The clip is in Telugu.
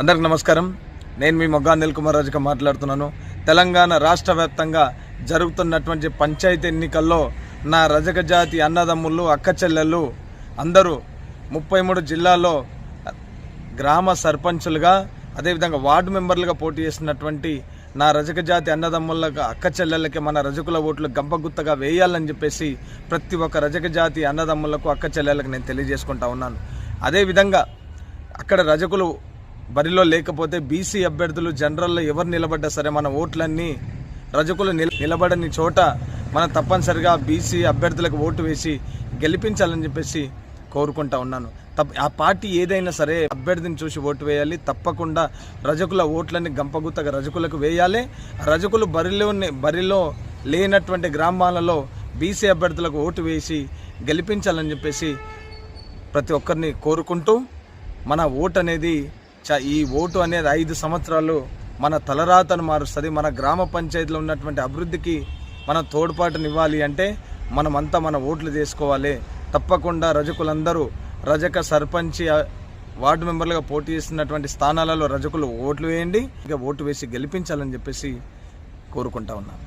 అందరికి నమస్కారం. నేను మీ మొగ్గా అనిల్ కుమార్ రాజుగా మాట్లాడుతున్నాను. తెలంగాణ రాష్ట్ర వ్యాప్తంగా జరుగుతున్నటువంటి పంచాయతీ ఎన్నికల్లో నా రజక జాతి అన్నదమ్ముళ్ళు అక్క చెల్లెళ్ళు అందరూ ముప్పై మూడు జిల్లాల్లో గ్రామ సర్పంచులుగా అదేవిధంగా వార్డు మెంబర్లుగా పోటీ చేసినటువంటి నా రజక జాతి అన్నదమ్ములకు అక్క చెల్లెళ్ళకి మన రజకుల ఓట్లు గంపగుత్తగా వేయాలని చెప్పేసి ప్రతి ఒక్క రజక జాతి అన్నదమ్ములకు అక్క చెల్లెళ్ళకి నేను తెలియజేసుకుంటా ఉన్నాను. అదేవిధంగా అక్కడ రజకులు బరిలో లేకపోతే బీసీ అభ్యర్థులు జనరల్లో ఎవరు నిలబడ్డా సరే మన ఓట్లన్నీ రజకులు నిలబడని చోట మనం తప్పనిసరిగా బీసీ అభ్యర్థులకు ఓటు వేసి గెలిపించాలని చెప్పేసి కోరుకుంటా ఉన్నాను. తప్ప ఆ పార్టీ ఏదైనా సరే అభ్యర్థిని చూసి ఓటు వేయాలి. తప్పకుండా రజకుల ఓట్లని గంపగుత్తగా రజకులకు వేయాలి. రజకులు బరిలో బరిలో లేనటువంటి గ్రామాలలో బీసీ అభ్యర్థులకు ఓటు వేసి గెలిపించాలని చెప్పేసి ప్రతి ఒక్కరిని కోరుకుంటూ మన ఓటు అనేది ఈ ఓటు అనేది ఐదు సంవత్సరాలు మన తలరాతను మారుస్తుంది. మన గ్రామ పంచాయతీలో ఉన్నటువంటి అభివృద్ధికి మనం తోడ్పాటునివ్వాలి అంటే మనమంతా మన ఓట్లు చేసుకోవాలి. తప్పకుండా రజకులందరూ రజక సర్పంచి వార్డు మెంబర్లుగా పోటీ చేస్తున్నటువంటి స్థానాలలో రజకులు ఓట్లు వేయండి ఇక ఓటు వేసి గెలిపించాలని చెప్పేసి కోరుకుంటా ఉన్నాను.